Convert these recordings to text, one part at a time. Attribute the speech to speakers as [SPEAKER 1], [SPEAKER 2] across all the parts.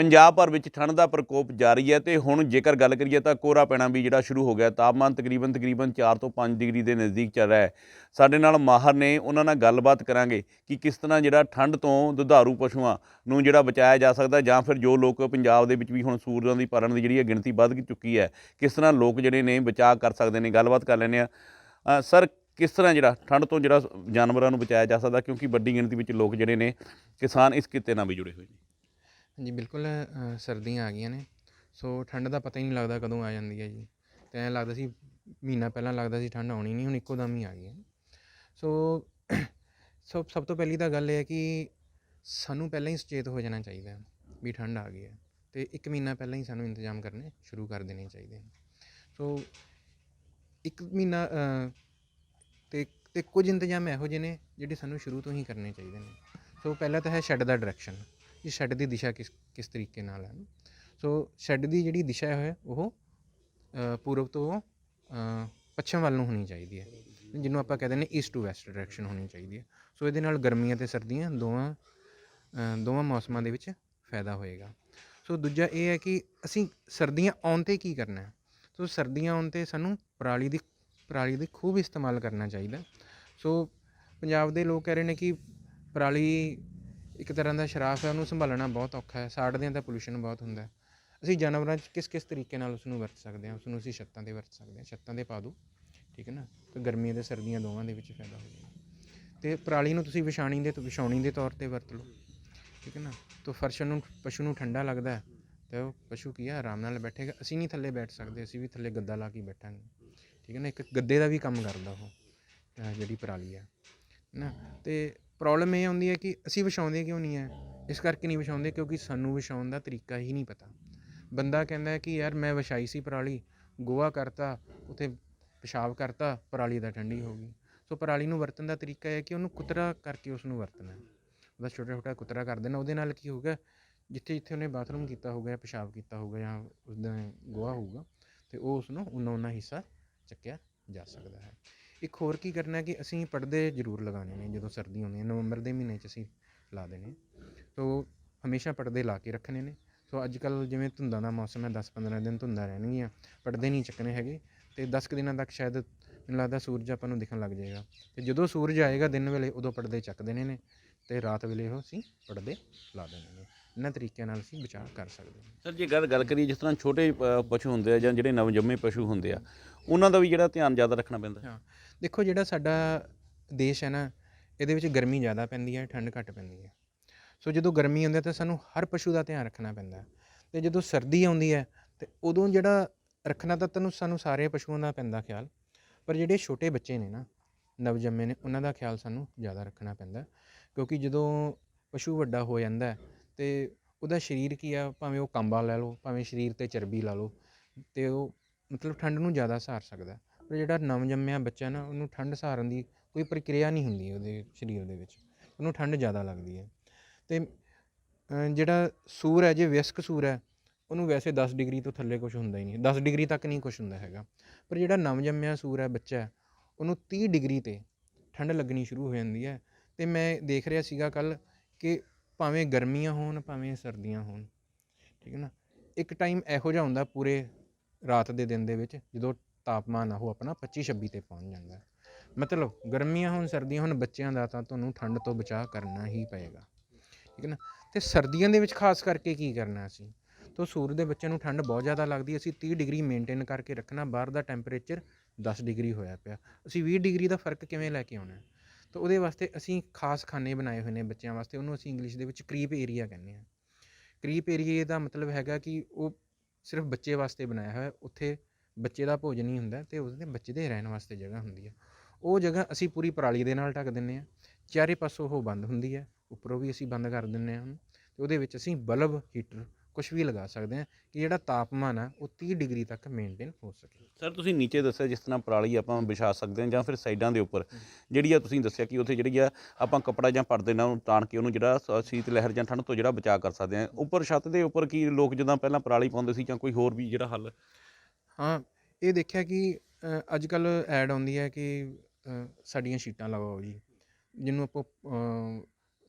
[SPEAKER 1] ਪੰਜਾਬ ਭਰ ਵਿੱਚ ਠੰਡ ਦਾ ਪ੍ਰਕੋਪ ਜਾਰੀ ਹੈ ਤੇ ਹੁਣ ਜੇਕਰ ਗੱਲ ਕਰੀਏ ਤਾਂ ਕੋਰਾ ਪੈਣਾ ਵੀ ਜਿਹੜਾ ਸ਼ੁਰੂ ਹੋ ਗਿਆ, ਤਾਪਮਾਨ ਤਕਰੀਬਨ ਤਕਰੀਬਨ 4 ਤੋਂ 5 ਡਿਗਰੀ ਦੇ ਨਜ਼ਦੀਕ ਚੱਲ ਰਿਹਾ ਹੈ। ਸਾਡੇ ਨਾਲ ਮਾਹਰ ਨੇ, ਉਹਨਾਂ ਨਾਲ ਗੱਲਬਾਤ ਕਰਾਂਗੇ ਕਿ ਕਿਸ ਤਰ੍ਹਾਂ ਜਿਹੜਾ ਠੰਡ ਤੋਂ ਦੁਧਾਰੂ ਪਸ਼ੂਆਂ ਨੂੰ ਜਿਹੜਾ ਬਚਾਇਆ ਜਾ ਸਕਦਾ ਜਾਂ ਫਿਰ ਜੋ ਲੋਕ ਪੰਜਾਬ ਦੇ ਵਿੱਚ ਵੀ ਹੁਣ ਸੂਰਜਾਂ ਦੀ ਭਰਨ ਦੀ ਜਿਹੜੀ ਹੈ ਗਿਣਤੀ ਵੱਧ ਚੁੱਕੀ ਹੈ, ਕਿਸ ਤਰ੍ਹਾਂ ਲੋਕ ਜਿਹੜੇ ਨੇ ਬਚਾਅ ਕਰ ਸਕਦੇ ਨੇ? ਗੱਲਬਾਤ ਕਰ ਲੈਂਦੇ ਆ ਸਰ, ਕਿਸ ਤਰ੍ਹਾਂ ਜਿਹੜਾ ਠੰਡ ਤੋਂ ਜਿਹੜਾ ਜਾਨਵਰਾਂ ਨੂੰ ਬਚਾਇਆ ਜਾ ਸਕਦਾ? ਕਿਉਂਕਿ ਵੱਡੀ ਗਿਣਤੀ ਵਿੱਚ ਲੋਕ ਜਿਹੜੇ ਨੇ ਕਿਸਾਨ ਇਸ ਕਿੱਤੇ ਨਾਲ ਵੀ ਜੁੜੇ ਹੋਏ ਨੇ।
[SPEAKER 2] ਜੀ ਬਿਲਕੁਲ ਸਰਦੀਆਂ ਆ ਗਈਆਂ ਨੇ। ਸੋ ਠੰਡ ਦਾ ਪਤਾ ਹੀ ਨਹੀਂ ਲੱਗਦਾ ਕਦੋਂ ਆ ਜਾਂਦੀ ਹੈ ਜੀ। ਅਤੇ ਐਂ ਲੱਗਦਾ ਸੀ ਮਹੀਨਾ ਪਹਿਲਾਂ ਲੱਗਦਾ ਸੀ ਠੰਡ ਆਉਣੀ ਨਹੀਂ ਹੁਣ ਇੱਕੋ ਦਮ ਹੀ ਆ ਗਈ ਹੈ। ਸੋ ਸਭ ਸਭ ਤੋਂ ਪਹਿਲੀ ਤਾਂ ਗੱਲ ਇਹ ਹੈ ਕਿ ਸਾਨੂੰ ਪਹਿਲਾਂ ਹੀ ਸੁਚੇਤ ਹੋ ਜਾਣਾ ਚਾਹੀਦਾ ਹੈ ਵੀ ਠੰਡ ਆ ਗਈ ਹੈ। ਤੇ ਇੱਕ ਮਹੀਨਾ ਪਹਿਲਾਂ ਹੀ ਸਾਨੂੰ ਇੰਤਜ਼ਾਮ ਕਰਨੇ ਸ਼ੁਰੂ ਕਰ ਦੇਣੇ ਚਾਹੀਦੇ ਨੇ ਸੋ ਇੱਕ ਮਹੀਨਾ ਅ, ਤੇ ਤੇ ਕੁਝ ਇੰਤਜ਼ਾਮ ਇਹੋ ਜਿਹੇ ਨੇ ਜਿਹੜੇ ਸਾਨੂੰ ਸ਼ੁਰੂ ਤੋਂ ਹੀ ਕਰਨੇ ਚਾਹੀਦੇ ਨੇ। ਸੋ ਪਹਿਲਾ ਤਾਂ ਹੈ ਸ਼ੈੱਡ ਦਾ ਡਾਇਰੈਕਸ਼ਨ। ਕਿ ਸ਼ੈੱਡ ਦੀ ਦਿਸ਼ਾ ਕਿਸ ਕਿਸ ਤਰੀਕੇ ਨਾਲ ਹੈ ਸੋ ਸ਼ੈੱਡ ਦੀ ਜਿਹੜੀ ਦਿਸ਼ਾ ਹੈ, ਉਹ ਪੂਰਬ ਤੋਂ ਪੱਛਮ ਵੱਲ ਨੂੰ ਹੋਣੀ ਚਾਹੀਦੀ ਹੈ। ਜਿਹਨੂੰ ਆਪਾਂ ਕਹਿੰਦੇ ਨੇ ਈਸਟ ਟੂ ਵੈਸਟ ਡਾਇਰੈਕਸ਼ਨ ਹੋਣੀ ਚਾਹੀਦੀ ਹੈ। ਸੋ ਇਹਦੇ ਨਾਲ ਗਰਮੀਆਂ ਤੇ ਸਰਦੀਆਂ ਦੋਵਾਂ ਦੋਵਾਂ ਮੌਸਮਾਂ ਦੇ ਵਿੱਚ ਫਾਇਦਾ ਹੋਏਗਾ। ਸੋ ਦੂਜਾ ਇਹ ਹੈ ਕਿ ਅਸੀਂ ਸਰਦੀਆਂ ਆਉਣ ਤੇ ਕੀ ਕਰਨਾ ਹੈ? ਸੋ ਸਰਦੀਆਂ ਆਉਣ ਤੇ ਸਾਨੂੰ ਪਰਾਲੀ ਦੀ, ਪਰਾਲੀ ਦੇ ਖੂਬ ਇਸਤੇਮਾਲ ਕਰਨਾ ਚਾਹੀਦਾ। ਸੋ ਪੰਜਾਬ ਦੇ ਲੋਕ ਕਹਿ ਰਹੇ ਨੇ ਕਿ ਪਰਾਲੀ ਇੱਕ ਤਰ੍ਹਾਂ ਦਾ ਸ਼ਰਾਫ ਹੈ, ਉਹਨੂੰ ਸੰਭਾਲਣਾ ਬਹੁਤ ਔਖਾ ਹੈ ਸਾੜਦੇ ਹਾਂ ਤਾਂ ਪੋਲੂਸ਼ਨ ਬਹੁਤ ਹੁੰਦਾ ਹੈ। ਅਸੀਂ ਜਾਨਵਰਾਂ 'ਚ ਕਿਸ ਕਿਸ ਤਰੀਕੇ ਨਾਲ ਉਸ ਨੂੰ ਵਰਤ ਸਕਦੇ ਹਾਂ ਉਸ ਨੂੰ ਅਸੀਂ ਛੱਤਾਂ 'ਤੇ ਵਰਤ ਸਕਦੇ ਹਾਂ, ਛੱਤਾਂ 'ਤੇ ਪਾ ਦਿਓ, ਠੀਕ ਹੈ ਨਾ? ਤੇ ਗਰਮੀਆਂ ਤੇ ਸਰਦੀਆਂ ਦੋਵਾਂ ਦੇ ਵਿੱਚ ਫਾਇਦਾ ਹੋ ਜਾਏਗਾ ਤੇ ਪਰਾਲੀ ਨੂੰ ਤੁਸੀਂ ਵਿਛਾਣੀ ਦੇ, ਵਿਛਾਉਣੀ ਦੇ ਤੌਰ ਤੇ ਵਰਤ ਲਓ, ਠੀਕ ਹੈ ਨਾ? ਤਾਂ ਫਰਸ਼ ਨੂੰ, ਪਸ਼ੂ ਨੂੰ ਠੰਡਾ ਲੱਗਦਾ ਹੈ, ਤੇ ਉਹ ਪਸ਼ੂ ਕੀ ਹੈ, ਆਰਾਮ ਨਾਲ ਬੈਠੇਗਾ, ਅਸੀਂ ਨਹੀਂ ਥੱਲੇ ਬੈਠ ਸਕਦੇ, ਅਸੀਂ ਵੀ ਥੱਲੇ ਗੱਦਾ ਲਾ ਕੇ ਬੈਠਾਂਗੇ, ਠੀਕ ਹੈ ਨਾ? ਇੱਕ ਗੱਦੇ ਦਾ ਵੀ ਕੰਮ ਕਰਦਾ ਉਹ ਜਿਹੜੀ ਪਰਾਲੀ ਹੈ, ਨਾ? ਤੇ ਪ੍ਰੋਬਲਮ ਇਹ ਆਉਂਦੀ ਹੈ ਕਿ ਅਸੀਂ ਵਿਛਾਉਂਦੇ ਕਿਉਂ ਨਹੀਂ ਹੈ? ਇਸ ਕਰਕੇ ਨਹੀਂ ਵਿਛਾਉਂਦੇ ਕਿਉਂਕਿ ਸਾਨੂੰ ਵਿਛਾਉਣ ਦਾ ਤਰੀਕਾ ਹੀ ਨਹੀਂ ਪਤਾ। ਬੰਦਾ ਕਹਿੰਦਾ ਕਿ ਯਾਰ ਮੈਂ ਵਿਛਾਈ ਸੀ ਪਰਾਲੀ, ਗੋਹਾ ਕਰਤਾ, ਉਥੇ ਪਿਸ਼ਾਬ ਕਰਤਾ, ਪਰਾਲੀ ਦਾ ਠੰਡੀ ਹੋ ਗਈ। ਸੋ ਪਰਾਲੀ ਨੂੰ ਵਰਤਣ ਦਾ ਤਰੀਕਾ ਇਹ ਹੈ ਕਿ ਉਹਨੂੰ ਕੁਤਰਾ ਕਰਕੇ ਉਸ ਨੂੰ ਵਰਤਣਾ ਉਹਦਾ ਛੋਟਾ ਛੋਟਾ ਕੁਤਰਾ ਕਰ ਦੇਣਾ। ਉਹਦੇ ਨਾਲ ਕੀ ਹੋਊਗਾ ਜਿੱਥੇ ਜਿੱਥੇ ਉਹਨੇ ਬਾਥਰੂਮ ਕੀਤਾ ਹੋਊਗਾ ਜਾਂ ਪਿਸ਼ਾਬ ਕੀਤਾ ਹੋਊਗਾ ਜਾਂ ਉਸਦਾ ਗੋਹਾ ਹੋਊਗਾ, ਤੇ ਉਹ ਉਸ ਨੂੰ ਉਨਾ ਉਨਾ ਹਿੱਸਾ ਚੱਕਿਆ ਜਾ ਸਕਦਾ ਹੈ। ਇੱਕ ਹੋਰ ਕੀ ਕਰਨਾ ਕਿ ਅਸੀਂ ਪਰਦੇ ਜ਼ਰੂਰ ਲਗਾਉਣੇ ਨੇ ਜਦੋਂ ਸਰਦੀ ਆਉਂਦੀ ਹੈ ਨਵੰਬਰ ਦੇ ਮਹੀਨੇ 'ਚ ਅਸੀਂ ਲਾ ਦੇਣੇ ਸੋ ਹਮੇਸ਼ਾ ਪਰਦੇ ਲਾ ਕੇ ਰੱਖਣੇ ਨੇ। ਸੋ ਅੱਜ ਕੱਲ ਜਿਵੇਂ ਧੁੰਦਾਂ ਦਾ ਮੌਸਮ ਹੈ 10-15 ਦਿਨ ਧੁੰਦਾਂ ਰਹਿਣਗੀਆਂ ਪਰਦੇ ਨਹੀਂ ਚੱਕਣੇ ਹੈਗੇ ਤੇ 10 ਕੁ ਦਿਨਾਂ ਤੱਕ ਸ਼ਾਇਦ ਮੈਨੂੰ ਲੱਗਦਾ ਸੂਰਜ ਆਪਾਂ ਨੂੰ ਦਿਖਣ ਲੱਗ ਜਾਏਗਾ। ਤੇ ਜਦੋਂ ਸੂਰਜ ਆਏਗਾ ਦਿਨ ਵੇਲੇ ਉਦੋਂ ਪਰਦੇ ਚੱਕ ਦੇਣੇ ਨੇ ਤੇ ਰਾਤ ਵੇਲੇ ਉਹ ਅਸੀਂ ਪਰਦੇ ਲਾ ਦੇਣੇ ਨੇ। ਇਹਨਾਂ ਤਰੀਕਿਆਂ ਨਾਲ ਅਸੀਂ ਬਚਾਅ ਕਰ ਸਕਦੇ ਹਾਂ।
[SPEAKER 1] ਸਰ ਜੇ ਗੱਲ ਗੱਲ ਕਰੀਏ ਜਿਸ ਤਰ੍ਹਾਂ ਛੋਟੇ ਅ, ਪਸ਼ੂ ਹੁੰਦੇ ਆ ਜਾਂ ਜਿਹੜੇ ਨਵਜੰਮੇ ਪਸ਼ੂ ਹੁੰਦੇ ਆ ਉਹਨਾਂ ਦਾ ਵੀ ਜਿਹੜਾ ਧਿਆਨ ਜ਼ਿਆਦਾ ਰੱਖਣਾ ਪੈਂਦਾ।
[SPEAKER 2] ਹਾਂ, ਦੇਖੋ ਜਿਹੜਾ ਸਾਡਾ ਦੇਸ਼ ਹੈ ਨਾ, ਇਹਦੇ ਵਿੱਚ ਗਰਮੀ ਜ਼ਿਆਦਾ ਪੈਂਦੀ ਹੈ, ਠੰਡ ਘੱਟ ਪੈਂਦੀ ਹੈ। ਸੋ ਜਦੋਂ ਗਰਮੀ ਆਉਂਦੀ ਹੈ ਤਾਂ ਸਾਨੂੰ ਹਰ ਪਸ਼ੂ ਦਾ ਧਿਆਨ ਰੱਖਣਾ ਪੈਂਦਾ ਹੈ। ਤੇ ਜਦੋਂ ਸਰਦੀ ਆਉਂਦੀ ਹੈ, ਤੇ ਉਦੋਂ ਜਿਹੜਾ ਰੱਖਣਾ ਤਾਂ ਤੈਨੂੰ ਸਾਨੂੰ ਸਾਰੇ ਪਸ਼ੂਆਂ ਦਾ ਪੈਂਦਾ ਖਿਆਲ, ਪਰ ਜਿਹੜੇ ਛੋਟੇ ਬੱਚੇ ਨੇ ਨਾ, ਨਵਜੰਮੇ ਨੇ, ਉਹਨਾਂ ਦਾ ਖਿਆਲ ਸਾਨੂੰ ਜ਼ਿਆਦਾ ਰੱਖਣਾ ਪੈਂਦਾ ਕਿਉਂਕਿ ਜਦੋਂ ਪਸ਼ੂ ਵੱਡਾ ਹੋ ਜਾਂਦਾ ਹੈ, ਤੇ ਉਹਦਾ ਸਰੀਰ ਕੀ ਆ, ਭਾਵੇਂ ਉਹ ਕੰਬਾ ਲੈ ਲਓ, ਭਾਵੇਂ ਸਰੀਰ ਤੇ ਚਰਬੀ ਲਾ ਲਓ, ਤੇ ਉਹ ਮਤਲਬ ਠੰਡ ਨੂੰ ਜ਼ਿਆਦਾ ਸਹਾਰ ਸਕਦਾ ਪਰ ਜਿਹੜਾ ਨਵਜੰਮਿਆ ਬੱਚਾ ਨਾ, ਉਹਨੂੰ ਠੰਡ ਸਹਾਰਨ ਦੀ ਕੋਈ ਪ੍ਰਕਿਰਿਆ ਨਹੀਂ ਹੁੰਦੀ ਉਹਦੇ ਸਰੀਰ ਦੇ ਵਿੱਚ। ਉਹਨੂੰ ਠੰਡ ਜ਼ਿਆਦਾ ਲੱਗਦੀ ਹੈ। ਤੇ ਜਿਹੜਾ ਸੂਰ ਹੈ, ਜੇ ਵਿਅਸਕ ਸੂਰ ਹੈ, ਉਹਨੂੰ ਵੈਸੇ 10 ਡਿਗਰੀ ਤੋਂ ਥੱਲੇ ਕੁਝ ਹੁੰਦਾ ਹੀ ਨਹੀਂ। 10 ਡਿਗਰੀ ਤੱਕ ਨਹੀਂ ਕੁਝ ਹੁੰਦਾ ਹੈਗਾ। ਪਰ ਜਿਹੜਾ ਨਵਜੰਮਿਆ ਸੂਰ ਹੈ ਬੱਚਾ ਉਹਨੂੰ 30 ਡਿਗਰੀ ਤੇ ਠੰਡ ਲੱਗਣੀ ਸ਼ੁਰੂ ਹੋ ਜਾਂਦੀ ਹੈ। ਤੇ ਮੈਂ ਦੇਖ ਰਿਹਾ ਸੀਗਾ ਕੱਲ ਕਿ ਭਾਵੇਂ ਗਰਮੀਆਂ ਹੋਣ, ਭਾਵੇਂ ਸਰਦੀਆਂ ਹੋਣ, ਠੀਕ ਹੈ ਨਾ? ਇੱਕ ਟਾਈਮ ਇਹੋ ਜਿਹਾ ਹੁੰਦਾ ਪੂਰੇ ਰਾਤ ਦੇ ਦਿਨ ਦੇ ਵਿੱਚ ਜਦੋਂ ਤਾਪਮਾਨ ਆ ਉਹ ਆਪਣਾ 25 26 ਤੇ ਪਹੁੰਚ ਜਾਂਦਾ ਹੈ। ਮਤਲਬ ਗਰਮੀਆਂ ਹੋਣ, ਸਰਦੀਆਂ ਹੁਣ ਬੱਚਿਆਂ ਦਾ ਤਾਂ ਤੁਹਾਨੂੰ ਠੰਡ ਤੋਂ ਬਚਾਅ ਕਰਨਾ ਹੀ ਪਏਗਾ। ਠੀਕ ਹੈ ਨਾ? ਤੇ ਸਰਦੀਆਂ ਦੇ ਵਿੱਚ ਖਾਸ ਕਰਕੇ ਕੀ ਕਰਨਾ ਅਸੀਂ? ਤਾਂ ਸੂਰਜ ਦੇ ਬੱਚਿਆਂ ਨੂੰ ਠੰਡ ਬਹੁਤ ਜ਼ਿਆਦਾ ਲੱਗਦੀ ਅਸੀਂ 30 ਡਿਗਰੀ ਮੇਨਟੇਨ ਕਰਕੇ ਰੱਖਣਾ, ਬਾਹਰ ਦਾ ਟੈਂਪਰੇਚਰ 10 ਡਿਗਰੀ ਹੋਇਆ ਪਿਆ। ਅਸੀਂ 20 ਡਿਗਰੀ ਦਾ ਫ਼ਰਕ ਕਿਵੇਂ ਲੈ ਕੇ ਆਉਣਾ ਤਾਂ ਉਹਦੇ ਵਾਸਤੇ ਅਸੀਂ ਖਾਸ ਖਾਨੇ ਬਣਾਏ ਹੋਏ ਨੇ ਬੱਚਿਆਂ ਵਾਸਤੇ। ਉਹਨੂੰ ਅਸੀਂ ਇੰਗਲਿਸ਼ ਦੇ ਵਿੱਚ ਕਰੀਪ ਏਰੀਆ ਕਹਿੰਦੇ ਹਾਂ। ਕਰੀਪ ਏਰੀਏ ਦਾ ਮਤਲਬ ਹੈਗਾ ਕਿ ਉਹ ਸਿਰਫ ਬੱਚੇ ਵਾਸਤੇ ਬਣਾਇਆ ਹੋਇਆ, ਉੱਥੇ ਬੱਚੇ ਦਾ ਭੋਜਨ ਹੀ ਹੁੰਦਾ ਤੇ ਉਸਦੇ ਬੱਚੇ ਦੇ ਰਹਿਣ ਵਾਸਤੇ ਜਗ੍ਹਾ ਹੁੰਦੀ ਹੈ। ਉਹ ਜਗ੍ਹਾ ਅਸੀਂ ਪੂਰੀ ਪਰਾਲੀ ਦੇ ਨਾਲ ਢੱਕ ਦਿੰਨੇ ਆ ਚਾਰੇ ਪਾਸੋਂ ਉਹ ਬੰਦ ਹੁੰਦੀ ਹੈ, ਉੱਪਰੋਂ ਵੀ ਅਸੀਂ ਬੰਦ ਕਰ ਦਿੰਨੇ ਆ ਉਹਨੂੰ, ਤੇ ਉਹਦੇ ਵਿੱਚ ਅਸੀਂ ਬਲਬ, ਹੀਟਰ ਕੁਝ ਵੀ ਲਗਾ ਸਕਦੇ ਹਾਂ ਕਿ ਜਿਹੜਾ ਤਾਪਮਾਨ ਆ ਉਹ 30 ਡਿਗਰੀ ਤੱਕ ਮੇਨਟੇਨ ਹੋ ਸਕੇ।
[SPEAKER 1] ਸਰ ਤੁਸੀਂ ਨੀਚੇ ਦੱਸਿਆ ਜਿਸ ਤਰ੍ਹਾਂ ਪਰਾਲੀ ਆਪਾਂ ਵਿਛਾ ਸਕਦੇ ਹਾਂ ਜਾਂ ਫਿਰ ਸਾਈਡਾਂ ਦੇ ਉੱਪਰ। ਜਿਹੜੀ ਆ ਤੁਸੀਂ ਦੱਸਿਆ ਕਿ ਉੱਥੇ ਜਿਹੜੀ ਆ ਆਪਾਂ ਕੱਪੜਾ ਜਾਂ ਪਰਦੇ ਨਾਲ ਤਾਣ ਕੇ ਉਹਨੂੰ ਜਿਹੜਾ ਸ- ਸ਼ੀਤ ਲਹਿਰ ਜਾਂ ਠੰਡ ਤੋਂ ਜਿਹੜਾ ਬਚਾਅ ਕਰ ਸਕਦੇ ਹਾਂ। ਉੱਪਰ ਛੱਤ ਦੇ ਉੱਪਰ ਕੀ ਲੋਕ ਜਦੋਂ ਪਹਿਲਾਂ ਪਰਾਲੀ ਪਾਉਂਦੇ ਸੀ ਜਾਂ ਕੋਈ ਹੋਰ ਵੀ ਜਿਹੜਾ ਹੱਲ?
[SPEAKER 2] ਹਾਂ ਇਹ ਦੇਖਿਆ ਕਿ ਅੱਜ ਕੱਲ ਐਡ ਆਉਂਦੀ ਹੈ ਕਿ ਅ, ਸਾਡੀਆਂ ਸ਼ੀਟਾਂ ਲਗਾਓ ਜੀ ਜਿਹਨੂੰ ਆਪਾਂ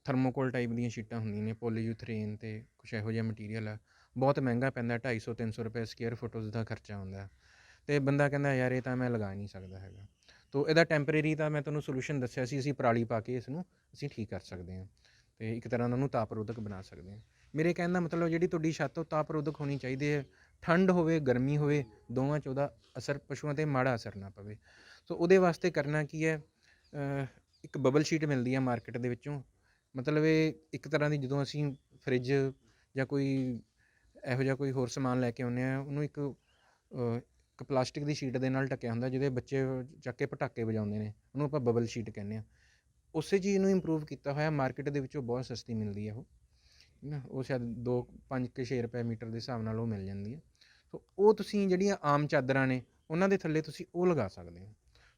[SPEAKER 2] ਥਰਮੋਕੋਲ ਟਾਈਪ ਦੀਆਂ ਸ਼ੀਟਾਂ ਹੁੰਦੀਆਂ ਨੇ ਪੋਲੀਯੂਥਰੇਨ ਤੇ ਕੁਛ ਇਹੋ ਜਿਹਾ ਮਟੀਰੀਅਲ ਆ। ਬਹੁਤ ਮਹਿੰਗਾ ਪੈਂਦਾ 250 300 ਰੁਪਏ ਸਕੁਅਰ ਫੁੱਟ ਉਸ ਦਾ ਖਰਚਾ ਹੁੰਦਾ ਤੇ ਬੰਦਾ ਕਹਿੰਦਾ, ਯਾਰ, ਇਹ ਤਾਂ ਮੈਂ ਲਗਾ ਨਹੀਂ ਸਕਦਾ ਹੈਗਾ। ਤੋ ਇਹਦਾ ਟੈਂਪਰੇਰੀ ਤਾਂ ਮੈਂ ਤੁਹਾਨੂੰ ਸੋਲੂਸ਼ਨ ਦੱਸਿਆ ਸੀ, ਅਸੀਂ ਪਰਾਲੀ ਪਾ ਕੇ ਇਸ ਨੂੰ ਅਸੀਂ ਠੀਕ ਕਰ ਸਕਦੇ ਹਾਂ ਤੇ ਇੱਕ ਤਰ੍ਹਾਂ ਦਾ ਉਹਨੂੰ ਤਾਪਰੋਧਕ ਬਣਾ ਸਕਦੇ ਹਾਂ। ਮੇਰੇ ਕਹਿਣ ਦਾ ਮਤਲਬ, ਜਿਹੜੀ ਤੁਹਾਡੀ ਛੱਤ ਉਹ ਤਾਪਰੋਧਕ ਹੋਣੀ ਚਾਹੀਦੀ ਹੈ। ਠੰਡ ਹੋਵੇ, ਗਰਮੀ ਹੋਵੇ, ਦੋਵਾਂ 'ਚ ਉਹਦਾ ਅਸਰ, ਪਸ਼ੂਆਂ ਤੇ ਮਾੜਾ ਅਸਰ ਨਾ ਪਵੇ। ਸੋ ਉਹਦੇ ਵਾਸਤੇ ਕਰਨਾ ਕੀ ਹੈ? ਇੱਕ ਬਬਲ ਸ਼ੀਟ ਮਿਲਦੀ ਹੈ ਮਾਰਕੀਟ ਦੇ ਵਿੱਚੋਂ ਮਤਲਬ ਇਹ ਇੱਕ ਤਰ੍ਹਾਂ ਦੀ ਜਦੋਂ ਅਸੀਂ ਫਰਿੱਜ ਜਾਂ ਕੋਈ ਇਹੋ ਜਿਹਾ ਕੋਈ ਹੋਰ ਸਮਾਨ ਲੈ ਕੇ ਆਉਂਦੇ ਹਾਂ, ਉਹਨੂੰ ਇੱਕ ਇੱਕ ਪਲਾਸਟਿਕ ਦੀ ਸ਼ੀਟ ਦੇ ਨਾਲ ਢੱਕਿਆ ਹੁੰਦਾ ਜਿਹਦੇ ਬੱਚੇ ਚੱਕ ਕੇ ਪਟਾਕੇ ਵਜਾਉਂਦੇ ਨੇ, ਉਹਨੂੰ ਆਪਾਂ ਬਬਲ ਸ਼ੀਟ ਕਹਿੰਦੇ ਆ ਉਸੇ ਚੀਜ਼ ਨੂੰ ਇੰਪਰੂਵ ਕੀਤਾ ਹੋਇਆ ਮਾਰਕੀਟ ਦੇ ਵਿੱਚੋਂ ਬਹੁਤ ਸਸਤੀ ਮਿਲਦੀ ਹੈ ਉਹ, ਨਾ, ਉਹ ਸ਼ਾਇਦ 2 5 ਕੇ 6 ਰੁਪਏ ਮੀਟਰ ਦੇ ਹਿਸਾਬ ਨਾਲ ਉਹ ਮਿਲ ਜਾਂਦੀ ਹੈ ਸੋ, ਉਹ ਤੁਸੀਂ ਜਿਹੜੀਆਂ ਆਮ ਚਾਦਰਾਂ ਨੇ, ਉਹਨਾਂ ਦੇ ਥੱਲੇ ਤੁਸੀਂ ਉਹ ਲਗਾ ਸਕਦੇ ਹੋ।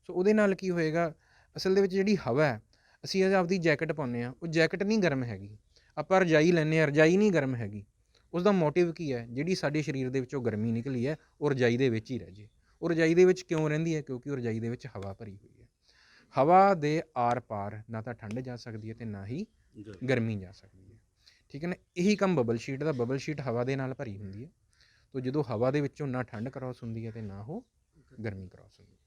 [SPEAKER 2] ਸੋ, ਉਹਦੇ ਨਾਲ ਕੀ ਹੋਏਗਾ, ਅਸਲ ਦੇ ਵਿੱਚ ਜਿਹੜੀ ਹਵਾ ਹੈ ਅਸੀਂ ਆਪਦੀ ਜੈਕਟ ਪਾਉਂਦੇ ਆ ਉਹ ਜੈਕਟ ਨਹੀਂ ਗਰਮ ਹੈਗੀ। ਆਪਾਂ ਰਜਾਈ ਲੈਂਦੇ ਆ ਰਜਾਈ ਨਹੀਂ ਗਰਮ ਹੈਗੀ। ਉਸ ਦਾ ਮੋਟਿਵ ਕੀ ਹੈ? ਜਿਹੜੀ ਸਾਡੇ ਸਰੀਰ ਦੇ ਵਿੱਚੋਂ ਗਰਮੀ ਨਿਕਲੀ ਹੈ ਉਹ ਰਜਾਈ ਦੇ ਵਿੱਚ ਹੀ ਰਹਿ ਜੇ। ਉਹ ਰਜਾਈ ਦੇ ਵਿੱਚ ਕਿਉਂ ਰਹਿੰਦੀ ਹੈ? ਕਿਉਂਕਿ ਉਹ ਰਜਾਈ ਦੇ ਵਿੱਚ ਹਵਾ ਭਰੀ ਹੋਈ ਹੈ। ਹਵਾ ਦੇ ਆਰ ਪਾਰ ਨਾ ਤਾਂ ਠੰਡ ਜਾ ਸਕਦੀ ਹੈ ਤੇ ਨਾ ਹੀ ਗਰਮੀ। ਜਾ ਸਕਦੀ ਹੈ। ਠੀਕ ਹੈ ਨਾ? ਇਹੀ ਕੰਮ ਬਬਲ ਸ਼ੀਟ ਦਾ ਬਬਲ ਸ਼ੀਟ ਹਵਾ ਦੇ ਨਾਲ ਭਰੀ ਹੁੰਦੀ ਹੈ। ਤੋ ਜਦੋਂ ਹਵਾ ਦੇ ਵਿੱਚੋਂ ਨਾ ਠੰਡ ਕ੍ਰਾਸ ਹੁੰਦੀ ਹੈ ਤੇ ਨਾ ਉਹ ਗਰਮੀ ਕ੍ਰਾਸ ਹੁੰਦੀ ਹੈ।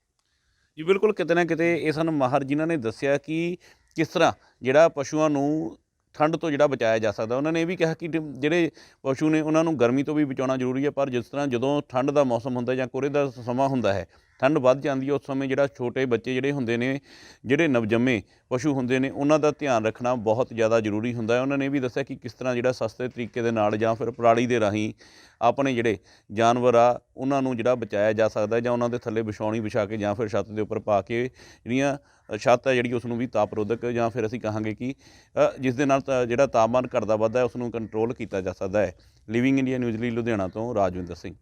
[SPEAKER 1] ਜੀ ਬਿਲਕੁਲ ਕਿਤੇ ਨਾ ਕਿਤੇ ਇਹ ਸਾਨੂੰ ਮਾਹਰ ਜਿਨ੍ਹਾਂ ਨੇ ਦੱਸਿਆ ਕਿ ਕਿਸ ਤਰ੍ਹਾਂ ਜਿਹੜਾ ਪਸ਼ੂਆਂ ਨੂੰ ਠੰਡ ਤੋਂ ਜਿਹੜਾ ਬਚਾਇਆ ਜਾ ਸਕਦਾ। ਉਹਨਾਂ ਨੇ ਇਹ ਵੀ ਕਿਹਾ ਕਿ ਜਿਹੜੇ ਪਸ਼ੂ ਨੇ ਉਹਨਾਂ ਨੂੰ ਗਰਮੀ ਤੋਂ ਵੀ ਬਚਾਉਣਾ ਜ਼ਰੂਰੀ ਹੈ, ਪਰ ਜਿਸ ਤਰ੍ਹਾਂ ਜਦੋਂ ਠੰਡ ਦਾ ਮੌਸਮ ਹੁੰਦਾ ਜਾਂ ਕੋਰੇ ਦਾ ਸਮਾਂ ਹੁੰਦਾ ਹੈ ਠੰਡ ਵੱਧ ਜਾਂਦੀ ਹੈ, ਉਸ ਸਮੇਂ ਜਿਹੜਾ ਛੋਟੇ ਬੱਚੇ ਜਿਹੜੇ ਹੁੰਦੇ ਨੇ, ਜਿਹੜੇ ਨਵਜੰਮੇ ਪਸ਼ੂ ਹੁੰਦੇ ਨੇ, ਉਹਨਾਂ ਦਾ ਧਿਆਨ ਰੱਖਣਾ ਬਹੁਤ ਜ਼ਿਆਦਾ ਜ਼ਰੂਰੀ ਹੁੰਦਾ ਹੈ। ਉਹਨਾਂ ਨੇ ਇਹ ਵੀ ਦੱਸਿਆ ਕਿ ਕਿਸ ਤਰ੍ਹਾਂ ਜਿਹੜਾ ਸਸਤੇ ਤਰੀਕੇ ਦੇ ਨਾਲ ਜਾਂ ਫਿਰ ਪਰਾਲੀ ਦੇ ਰਾਹੀਂ ਆਪਣੇ ਜਿਹੜੇ ਜਾਨਵਰ ਆ, ਉਹਨਾਂ ਨੂੰ ਜਿਹੜਾ ਬਚਾਇਆ ਜਾ ਸਕਦਾ ਜਾਂ ਉਹਨਾਂ ਦੇ ਥੱਲੇ ਵਿਛਾਉਣੀ, ਵਿਛਾ ਕੇ ਜਾਂ ਫਿਰ ਛੱਤ ਦੇ ਉੱਪਰ ਪਾ ਕੇ ਜਿਹੜੀਆਂ ਛੱਤ ਹੈ ਜਿਹੜੀ ਉਸ ਨੂੰ ਵੀ ਤਾਪਰੋਧਕ ਜਾਂ ਫਿਰ ਅਸੀਂ ਕਹਾਂਗੇ ਕਿ ਜਿਸ ਦੇ ਨਾਲ ਤਾਂ ਜਿਹੜਾ ਤਾਪਮਾਨ ਘਟਦਾ ਵੱਧਦਾ ਹੈ, ਉਸ ਨੂੰ ਕੰਟਰੋਲ ਕੀਤਾ ਜਾ ਸਕਦਾ ਹੈ। ਲਿਵਿੰਗ ਇੰਡੀਆ ਨਿਊਜ਼ ਲਈ ਲੁਧਿਆਣਾ ਤੋਂ ਰਾਜਵਿੰਦਰ ਸਿੰਘ।